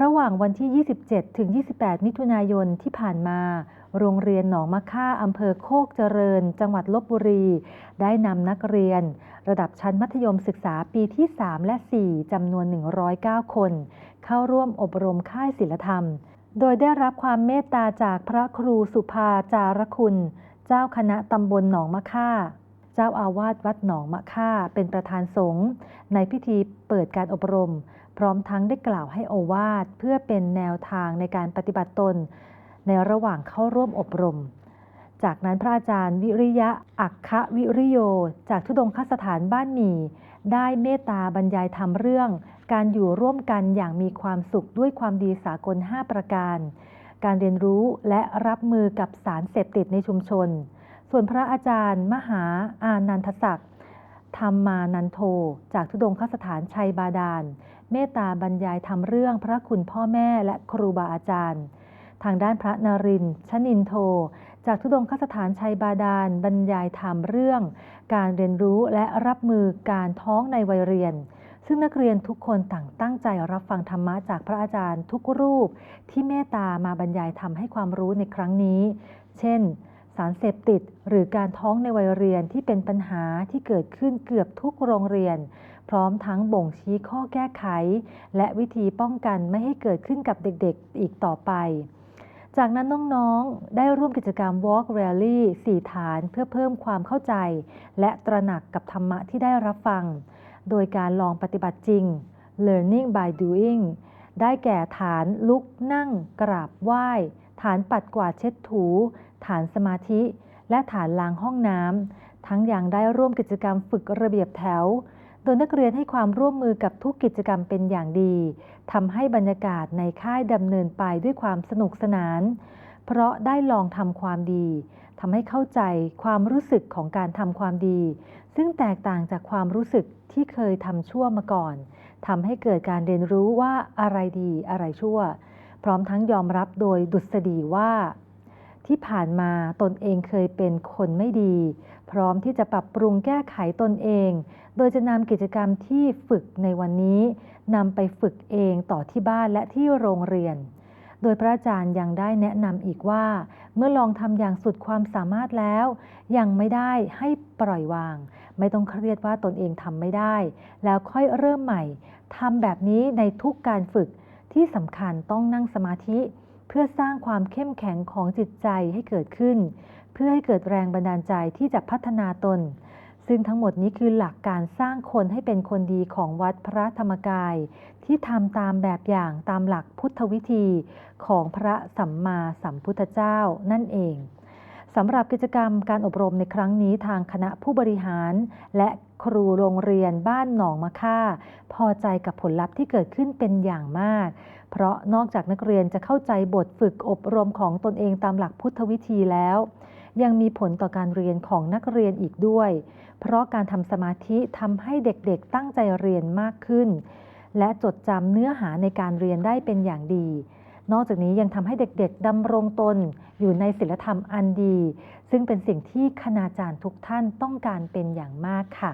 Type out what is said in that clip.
ระหว่างวันที่ 27 ถึง 28 มิถุนายนที่ผ่านมา โรงเรียนหนองมะค่าอำเภอโคกเจริญ จังหวัดลบบุรี ได้นำนักเรียน ระดับชั้นมัธยมศึกษาปีที่ 3 และ 4 จำนวน 109 คน เข้าร่วมอบรมค่ายศิลธรรม โดยได้รับความเมตตาจากพระครูสุภาจารคุณ เจ้าคณะตำบลหนองมะค่าเจ้าอาวาสวัดหนองมะค่าเป็นประธานสงฆ์ในพิธีเปิดการอบรม พร้อมทั้งได้กล่าวให้โอวาทเพื่อเป็นแนวทางในการปฏิบัติตน ในระหว่างเข้าร่วมอบรม จากนั้นพระอาจารย์วิริยะอัคคะวิริโย จากทุดงคสถานบ้านหมีได้เมตตาบรรยายธรรมเรื่อง การอยู่ร่วมกันอย่างมีความสุขด้วยความดีสากล 5 ประการ การเรียนรู้และรับมือกับสารเสพติดในชุมชน ส่วนพระอาจารย์ มหาอานันทศักดิ์ ธรรมานันโท จากทุดงคสถานชัยบาดาล เมตตาบรรยายทำเรื่องพระคุณพ่อแม่และครูบาอาจารย์ ทางด้านพระนรินชนินโท จากทุดงคสถานชัยบาดาล บรรยายธรรมเรื่อง การเรียนรู้และรับมือการท้องในวัยเรียน ซึ่งนักเรียนทุกคนต่างตั้งใจรับฟังธรรมะจากพระอาจารย์ทุกรูป ที่เมตตามาบรรยายธรรมให้ความรู้ในครั้งนี้ เช่น สารเสพติดหรือการท้องในวัยเรียนที่เป็นปัญหาที่เกิดขึ้นเกือบทุกโรงเรียน พร้อมทั้งบ่งชี้ข้อแก้ไข และวิธีป้องกันไม่ให้เกิดขึ้นกับเด็กๆอีกต่อไป จากนั้นน้องๆ ได้ร่วมกิจกรรม Walk Rally 4 ฐานเพื่อเพิ่มความเข้าใจ และตระหนักกับธรรมะที่ได้รับฟัง โดยการลองปฏิบัติจริง Learning by Doing ได้แก่ฐานลุกนั่งกราบไหว้ ฐานปัดกวาดเช็ดถู ฐานสมาธิ และฐานล้างห้องน้ำทั้งยังได้ร่วมกิจกรรมฝึกระเบียบแถว โดยนักเรียนให้ความร่วมมือกับทุกกิจกรรมเป็นอย่างดีทำให้บรรยากาศในค่ายดำเนินไปด้วยความสนุกสนาน เพราะได้ลองทำความดีทำให้เข้าใจความรู้สึกของการทำความดี ซึ่งแตกต่างจากความรู้สึกที่เคยทำชั่วมาก่อนทำให้เกิดการเรียนรู้ว่าอะไรดีอะไรชั่ว พร้อมทั้งยอมรับโดยดุษฎีว่า ที่ผ่านมาตนเองเคยเป็นคนไม่ดี พร้อมที่จะปรับปรุงแก้ไขตนเอง โดยจะนำกิจกรรมที่ฝึกในวันนี้นำไปฝึกเองต่อที่บ้านและที่โรงเรียน โดยพระอาจารย์ยังได้แนะนำอีกว่า เมื่อลองทำอย่างสุดความสามารถแล้ว ยังไม่ได้ให้ปล่อยวาง ไม่ต้องเครียดว่าตนเองทำไม่ได้ แล้วค่อยเริ่มใหม่ทำแบบนี้ในทุกการฝึกที่สำคัญต้องนั่งสมาธิ เพื่อสร้างความเข้มแข็งของจิตใจให้เกิดขึ้น เพื่อให้เกิดแรงบันดาลใจที่จะพัฒนาตน ซึ่งทั้งหมดนี้คือหลักการสร้างคนให้เป็นคนดีของวัดพระธรรมกาย ที่ทำตามแบบอย่างตามหลักพุทธวิธีของพระสัมมาสัมพุทธเจ้านั่นเองสำหรับกิจกรรมการอบรมในครั้งนี้ทางคณะผู้บริหาร และครูโรงเรียนบ้านหนองมะค่า พอใจกับผลลัพธ์ที่เกิดขึ้นเป็นอย่างมาก เพราะนอกจากนักเรียนจะเข้าใจบทฝึกอบรมของตนเองตามหลักพุทธวิธีแล้ว ยังมีผลต่อการเรียนของนักเรียนอีกด้วย เพราะการทำสมาธิทำให้เด็กๆ ตั้งใจเรียนมากขึ้น และจดจำเนื้อหาในการเรียนได้เป็นอย่างดี นอกจากนี้ยังทำให้เด็กๆดำรงตนอยู่ในศีลธรรมอันดี ซึ่งเป็นสิ่งที่คณาจารย์ทุกท่านต้องการเป็นอย่างมากค่ะ